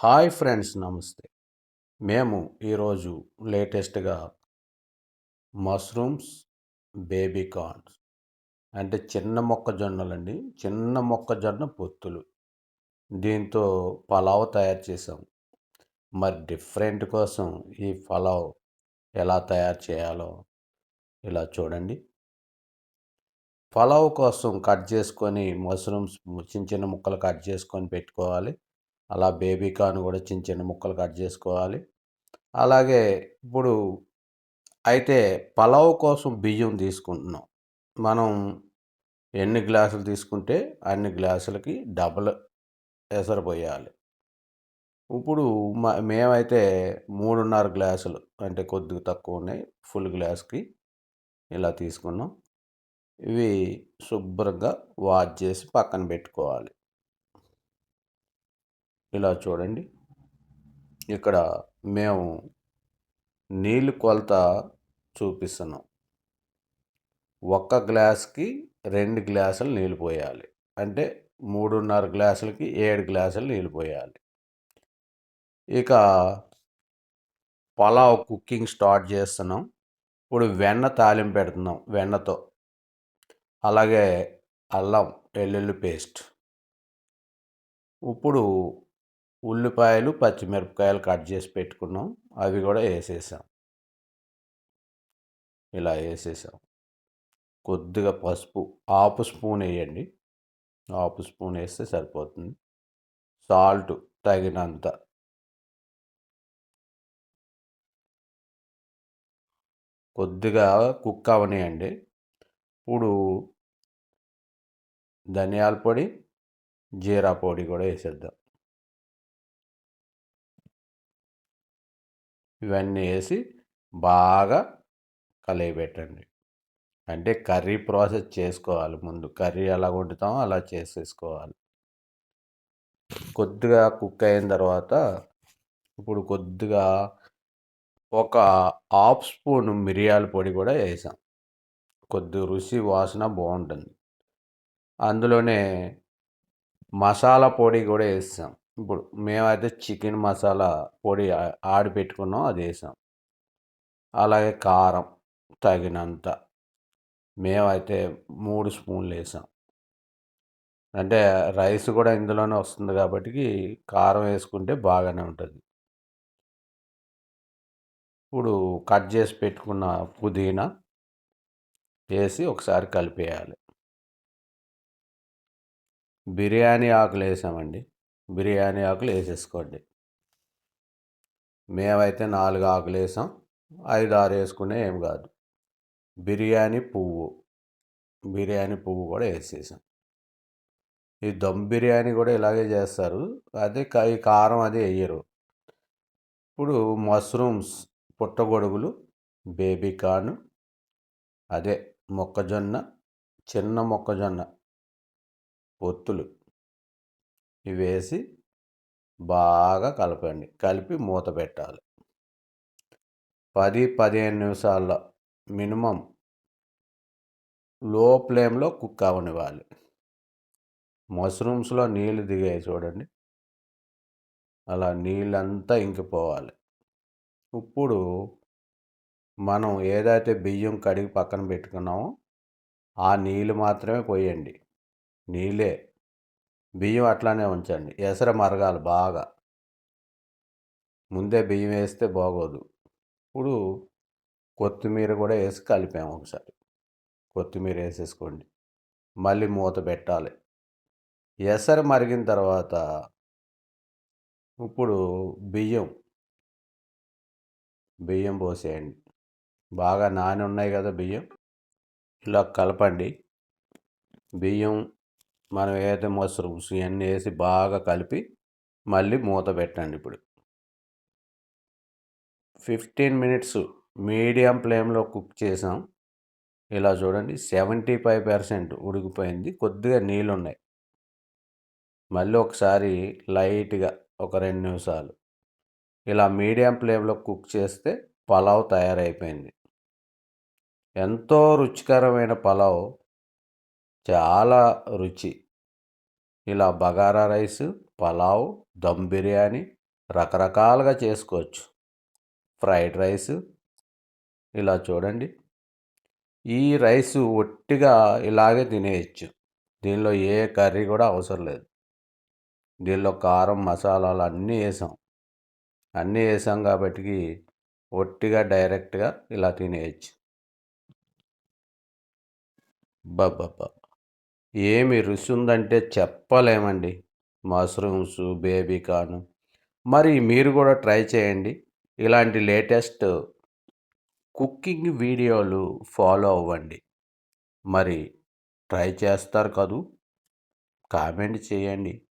Hi friends నమస్తే. మేము ఈరోజు లేటెస్ట్గా మష్రూమ్స్ బేబీ కార్న్స్ అంటే చిన్న మొక్కజొన్నలండి. చిన్న మొక్కజొన్న పొత్తులు. దీంతో పలావ్ తయారు చేసాం మరి డిఫరెంట్ కోసం ఈ పలావ్ ఎలా తయారు చేయాలో ఇలా చూడండి. పలావ్ కోసం కట్ చేసుకొని మష్రూమ్స్ చిన్న చిన్న ముక్కలు కట్ చేసుకొని పెట్టుకోవాలి. అలా బేబీ కార్న్ కూడా చిన్న చిన్న ముక్కలు కట్ చేసుకోవాలి. అలాగే ఇప్పుడు అయితే పలావ్ కోసం బియ్యం తీసుకుంటున్నాం. మనం ఎన్ని గ్లాసులు తీసుకుంటే అన్ని గ్లాసులకి డబల్ ఎసరపోయాలి. ఇప్పుడు మేమైతే మూడున్నర గ్లాసులు అంటే కొద్దిగా తక్కువ ఉన్నాయి. ఫుల్ గ్లాస్కి ఇలా తీసుకున్నాం. ఇవి శుభ్రంగా వాష్ చేసి పక్కన పెట్టుకోవాలి. ఇలా చూడండి. ఇక్కడ మేము నీళ్ళు కొలత చూపిస్తున్నాం. ఒక్క గ్లాస్కి రెండు గ్లాసులు నీళ్ళు పోయాలి. అంటే మూడున్నర గ్లాసులకి ఏడు గ్లాసులు నీళ్ళు పోయాలి. ఇక పలావ్ కుకింగ్ స్టార్ట్ చేస్తున్నాం. ఇప్పుడు వెన్న తాలింపు పెడుతున్నాం వెన్నతో. అలాగే అల్లం వెల్లుల్లి పేస్ట్. ఇప్పుడు ఉల్లిపాయలు పచ్చిమిరపకాయలు కట్ చేసి పెట్టుకున్నాం. అవి కూడా వేసేసాం. ఇలా వేసేసాం. కొద్దిగా పసుపు హాఫ్ స్పూన్ వేయండి. హాఫ్ స్పూన్ వేస్తే సరిపోతుంది. సాల్ట్ తగినంత. కొద్దిగా కుక్ అవనియండి. ఇప్పుడు ధనియాల పొడి జీరా పొడి కూడా వేసేద్దాం. ఇవన్నీ వేసి బాగా కలిగిపెట్టండి అంటే కర్రీ ప్రాసెస్ చేసుకోవాలి ముందు. కర్రీ ఎలా వండుతామో అలా చేసేసుకోవాలి. కొద్దిగా కుక్ అయిన తర్వాత ఇప్పుడు కొద్దిగా ఒక హాఫ్ స్పూన్ మిరియాల పొడి కూడా వేసాం. కొద్ది రుచి వాసన బాగుంటుంది. అందులోనే మసాలా పొడి కూడా వేసాం. ఇప్పుడు మేమైతే చికెన్ మసాలా పొడి ఆడి పెట్టుకున్నాం అది వేసాం. అలాగే కారం తగినంత. మేమైతే మూడు స్పూన్లు వేసాం. అంటే రైస్ కూడా ఇందులోనే వస్తుంది కాబట్టి కారం వేసుకుంటే బాగానే ఉంటుంది. ఇప్పుడు కట్ చేసి పెట్టుకున్న పుదీనా వేసి ఒకసారి కలిపేయాలి. బిర్యానీ ఆకులు వేసామండి. బిర్యానీ ఆకులు వేసేసుకోండి. మేమైతే నాలుగు ఆకులు వేసాం. ఐదు ఆరు వేసుకునే ఏం కాదు. బిర్యానీ పువ్వు బిర్యానీ పువ్వు కూడా వేసేసాం. ఈ దమ్ బిర్యానీ కూడా ఇలాగే చేస్తారు. అదే ఈ కారం అది వేయరు. ఇప్పుడు మష్రూమ్స్ పుట్టగొడుగులు బేబీ కార్న్ అదే మొక్కజొన్న చిన్న మొక్కజొన్న పొత్తులు ఇవి వేసి బాగా కలపండి. కలిపి మూత పెట్టాలి. పది పదిహేను నిమిషాల్లో మినిమం లో ఫ్లేమ్లో కుక్ అవనివ్వాలి. మష్రూమ్స్లో నీళ్ళు దిగాయి చూడండి. అలా నీళ్ళంతా ఇంకిపోవాలి. ఇప్పుడు మనం ఏదైతే బియ్యం కడిగి పక్కన పెట్టుకున్నామో ఆ నీళ్ళు మాత్రమే పోయండి. నీళ్ళే. బియ్యం అట్లానే ఉంచండి. ఎసర మరగాలి బాగా. ముందే బియ్యం వేస్తే బాగోదు. ఇప్పుడు కొత్తిమీర కూడా వేసి కలిపాము ఒకసారి. కొత్తిమీర వేసేసుకోండి. మళ్ళీ మూత పెట్టాలి. ఎసరు మరిగిన తర్వాత ఇప్పుడు బియ్యం. బియ్యం పోసేయండి. బాగా నాని ఉన్నాయి కదా బియ్యం. ఇలా కలపండి. బియ్యం మనం ఏదైతే మష్రూమ్స్ ఇవన్నీ వేసి బాగా కలిపి మళ్ళీ మూత పెట్టండి ఇప్పుడు. ఫిఫ్టీన్ మినిట్స్ మీడియం ఫ్లేమ్లో కుక్ చేసాం. ఇలా చూడండి సెవెంటీ ఫైవ్ పర్సెంట్ ఉడికిపోయింది. కొద్దిగా నీళ్ళు ఉన్నాయి మళ్ళీ ఒకసారి లైట్గా ఒక రెండు నిమిషాలు. ఇలా మీడియం ఫ్లేమ్లో కుక్ చేస్తే పలావ్ తయారైపోయింది. ఎంతో రుచికరమైన పలావ్ చాలా రుచి. ఇలా బగారా రైస్ పలావ్ దమ్ బిర్యానీ రకరకాలుగా చేసుకోవచ్చు. Fried rice. ఇలా చూడండి. ఈ రైస్ ఒట్టిగా ఇలాగే తినేయచ్చు. దీనిలో ఏ కర్రీ కూడా అవసరం లేదు. దీనిలో కారం మసాలాలు అన్నీ వేసాం. అన్నీ వేసాం కాబట్టి ఒట్టిగా డైరెక్ట్గా ఇలా తినేయచ్చు. బాబా ఏమి రుచి ఉందంటే చెప్పలేమండి. Mushrooms baby corn. మరి మీరు కూడా ట్రై చేయండి. ఇలాంటి లేటెస్ట్ కుకింగ్ వీడియోలు ఫాలో అవ్వండి. మరి ట్రై చేస్తారు కదూ? కామెంట్ చేయండి.